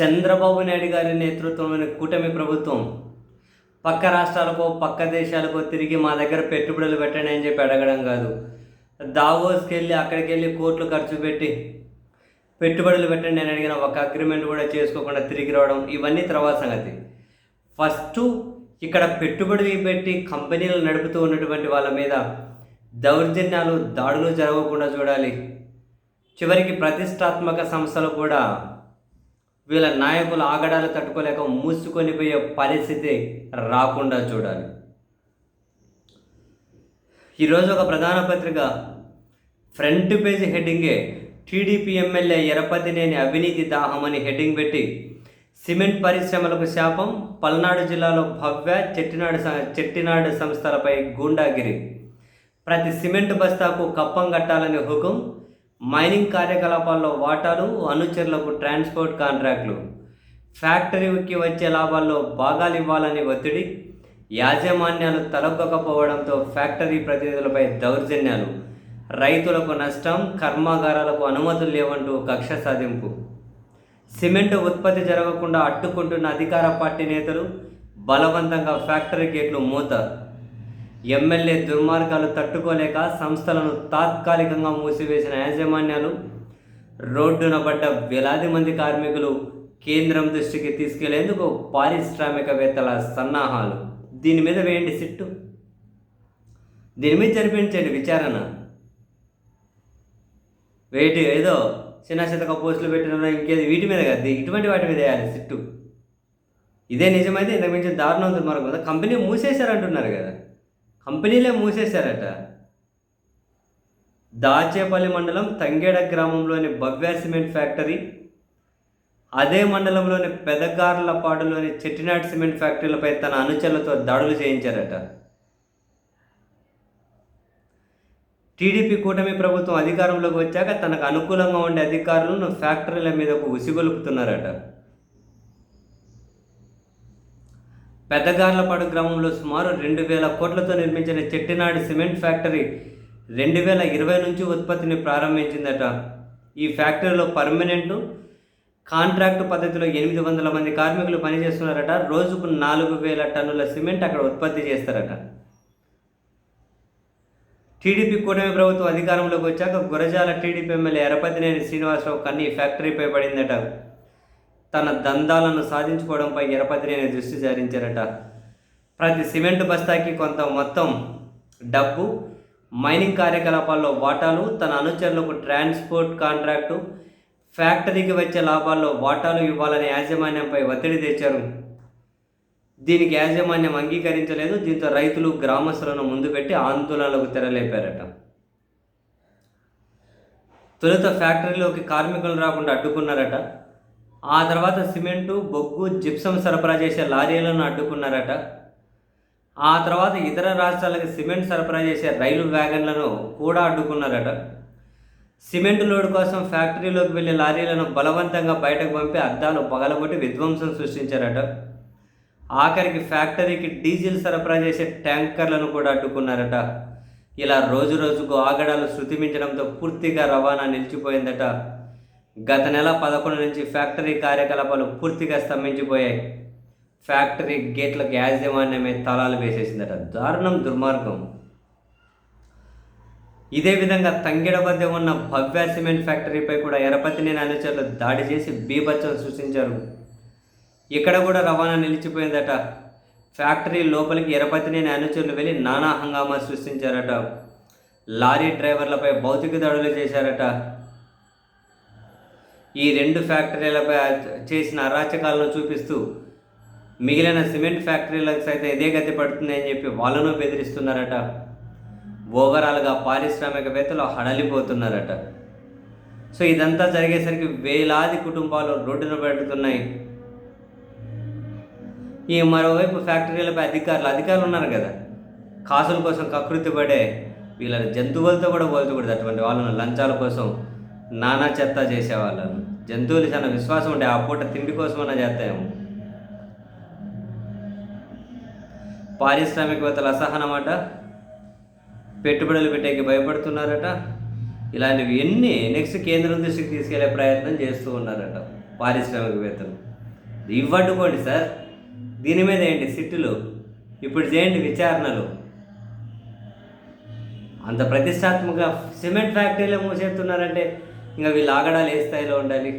చంద్రబాబు నాయుడు గారి నేతృత్వంలోని కూటమి ప్రభుత్వం పక్క రాష్ట్రాలకో పక్క దేశాలకో తిరిగి మా దగ్గర పెట్టుబడులు పెట్టండి అని చెప్పి అడగడం కాదు. దావోస్కి వెళ్ళి అక్కడికి వెళ్ళి కోట్లు ఖర్చు పెట్టి పెట్టుబడులు పెట్టండి అని అడిగిన ఒక అగ్రిమెంట్ కూడా చేసుకోకుండా తిరిగి రావడం ఇవన్నీ తర్వాత సంగతి. ఫస్ట్ ఇక్కడ పెట్టుబడులు పెట్టి కంపెనీలు నడుపుతూ ఉన్నటువంటి వాళ్ళ మీద దౌర్జన్యాలు దాడులు జరగకుండా చూడాలి. చివరికి ప్రతిష్టాత్మక సంస్థలు కూడా వీళ్ళ నాయకుల ఆగడాలు తట్టుకోలేక మూసుకొని పోయే పరిస్థితి రాకుండా చూడాలి. ఈరోజు ఒక ప్రధాన పత్రిక ఫ్రంట్ పేజ్ హెడ్డింగే టీడీపీ ఎమ్మెల్యే ఎరపతినేని అవినీతి దాహం అని హెడ్డింగ్ పెట్టి సిమెంట్ పరిశ్రమలకు శాపం పల్నాడు జిల్లాలో భవ్య చెట్టినాడు చెట్టినాడు సంస్థలపై గూండాగిరి. ప్రతి సిమెంట్ బస్తాకు కప్పం కట్టాలని హుకుం మైనింగ్ కార్యకలాపాల్లో వాటాలు అనుచరులకు ట్రాన్స్పోర్ట్ కాంట్రాక్టులు. ఫ్యాక్టరీకి వచ్చే లాభాల్లో భాగాలు ఇవ్వాలని ఒత్తిడి యాజమాన్యాలు తలొక్కకపోవడంతో ఫ్యాక్టరీ ప్రతినిధులపై దౌర్జన్యాలు. రైతులకు నష్టం కర్మాగారాలకు అనుమతులు లేవంటూ కక్ష సాధింపు. సిమెంట్ ఉత్పత్తి జరగకుండా అడ్డుకుంటున్న అధికార పార్టీ నేతలు బలవంతంగా ఫ్యాక్టరీ గేట్లు మూత ఎమ్మెల్యే దుర్మార్గాలు తట్టుకోలేక సంస్థలను తాత్కాలికంగా మూసివేసిన యాజమాన్యాలు రోడ్డున పడ్డ వేలాది మంది కార్మికులు కేంద్రం దృష్టికి తీసుకెళ్ళేందుకు పారిశ్రామికవేత్తల సన్నాహాలు. దీని మీద వేయండి సిట్టు. దీని మీద జరిపించండి విచారణ. వేటి ఏదో చిన్న చితక పోస్టులు పెట్టిన ఇంకేది వీటి మీద కాదు ఇటువంటి వాటి మీద వేయాలి సిట్టు. ఇదే నిజమైతే ఇంతకు మించి దారుణం దుర్మార్గం. కదా కంపెనీ మూసేశారంటున్నారు కదా. కంపెనీలే మూసేశారట. దాచేపల్లి మండలం తంగేడ గ్రామంలోని భవ్య సిమెంట్ ఫ్యాక్టరీ అదే మండలంలోని పెదగార్లపాడులోని చెట్టినాడు సిమెంట్ ఫ్యాక్టరీలపై తన అనుచరులతో దాడులు చేయించారట. టీడీపీ కూటమి ప్రభుత్వం అధికారంలోకి వచ్చాక తనకు అనుకూలంగా ఉండే అధికారులను ఫ్యాక్టరీల మీదకు ఉసిగొలుపుతున్నారట. పెద్దగార్లపాడు గ్రామంలో సుమారు రెండు వేల కోట్లతో నిర్మించిన చెట్టినాడు సిమెంట్ ఫ్యాక్టరీ రెండు వేల ఇరవై నుంచి ఉత్పత్తిని ప్రారంభించిందట. ఈ ఫ్యాక్టరీలో పర్మనెంట్ కాంట్రాక్టు పద్ధతిలో ఎనిమిది వందల మంది కార్మికులు పనిచేస్తున్నారట. రోజుకు నాలుగు వేల టన్నుల సిమెంట్ అక్కడ ఉత్పత్తి చేస్తారట. టీడీపీ కూటమి ప్రభుత్వం అధికారంలోకి వచ్చాక గురజాల టీడీపీ ఎమ్మెల్యే ఎరపతినేని శ్రీనివాసరావు కన్నీ ఫ్యాక్టరీపై పడిందట. తన దందాలను సాధించుకోవడంపై ఎరపతినేని దృష్టి సారించారట. ప్రతి సిమెంట్ బస్తాకి కొంత మొత్తం డబ్బు మైనింగ్ కార్యకలాపాల్లో వాటాలు తన అనుచరులకు ట్రాన్స్పోర్ట్ కాంట్రాక్టు ఫ్యాక్టరీకి వచ్చే లాభాల్లో వాటాలు ఇవ్వాలని యాజమాన్యంపై ఒత్తిడి తెచ్చారు. దీనికి యాజమాన్యం అంగీకరించలేదు. దీంతో రైతులు గ్రామస్తులను ముందు పెట్టి ఆందోళనలకు తెరలేపారట. తొలుత ఫ్యాక్టరీలోకి కార్మికులు రాకుండా అడ్డుకున్నారట. ఆ తర్వాత సిమెంటు బొగ్గు జిప్సం సరఫరా చేసే లారీలను అడ్డుకున్నారట. ఆ తర్వాత ఇతర రాష్ట్రాలకు సిమెంట్ సరఫరా చేసే రైలు వ్యాగన్లను కూడా అడ్డుకున్నారట. సిమెంట్ లోడ్ కోసం ఫ్యాక్టరీలోకి వెళ్ళే లారీలను బలవంతంగా బయటకు పంపి అద్దాలు పగలగొట్టి విధ్వంసం సృష్టించారట. ఆఖరికి ఫ్యాక్టరీకి డీజిల్ సరఫరా చేసే ట్యాంకర్లను కూడా అడ్డుకున్నారట. ఇలా రోజు రోజుకు ఆగడాలు శృతిమించడంతో పూర్తిగా రవాణా నిలిచిపోయిందట గత నెల పదకొండు నుంచి ఫ్యాక్టరీ కార్యకలాపాలు పూర్తిగా స్తంభించిపోయాయి. ఫ్యాక్టరీ గేట్లకు యాజమాన్యమే తలాలు వేసేసిందట. దారుణం దుర్మార్గం. ఇదే విధంగా తంగిడ వద్ద ఉన్న భవ్య సిమెంట్ ఫ్యాక్టరీపై కూడా ఎరపతినేని అనుచరులు దాడి చేసి బీభత్సం సృష్టించారు. ఇక్కడ కూడా రవాణా నిలిచిపోయిందట. ఫ్యాక్టరీ లోపలికి ఎరపతినేని అనుచరులు వెళ్ళి నానా హంగామా సృష్టించారట. లారీ డ్రైవర్లపై భౌతిక దాడులు చేశారట. ఈ రెండు ఫ్యాక్టరీలపై చేసిన అరాచకాలను చూపిస్తూ మిగిలిన సిమెంట్ ఫ్యాక్టరీలకు సైతం ఇదే గతి పడుతుంది అని చెప్పి వాళ్ళను బెదిరిస్తున్నారట ఓవరాల్గా పారిశ్రామికవేత్తలు హడలిపోతున్నారట. సో ఇదంతా జరిగేసరికి వేలాది కుటుంబాలు రోడ్డున పెడుతున్నాయి. ఈ మరోవైపు ఫ్యాక్టరీలపై అధికారులు అధికారులు ఉన్నారు కదా. కాసుల కోసం కకృతి పడే వీళ్ళ జంతువులతో కూడా పోల్చకూడదు అటువంటి వాళ్ళను లంచాల కోసం నానా చెత్త చేసేవాళ్ళను. జంతువులు చాలా విశ్వాసం ఉంటే ఆ పూట తిండి కోసమన్నా చేస్తాయేమో. పారిశ్రామికవేత్తలు అసహనమాట. పెట్టుబడులు పెట్టేకి భయపడుతున్నారట. ఇలాంటివి ఎన్ని నెక్స్ట్ కేంద్రం దృష్టికి తీసుకెళ్ళే ప్రయత్నం చేస్తూ ఉన్నారట పారిశ్రామికవేత్తలు. ఇవ్వడ్డుకోండి సార్. దీని మీద ఏంటి సిట్టులు? ఇప్పుడు చేయండి విచారణలు. అంత ప్రతిష్టాత్మక సిమెంట్ ఫ్యాక్టరీలో మూసేస్తున్నారంటే ఇంకా వీళ్ళు ఆగడాలు ఏ స్థాయిలో ఉండాలి?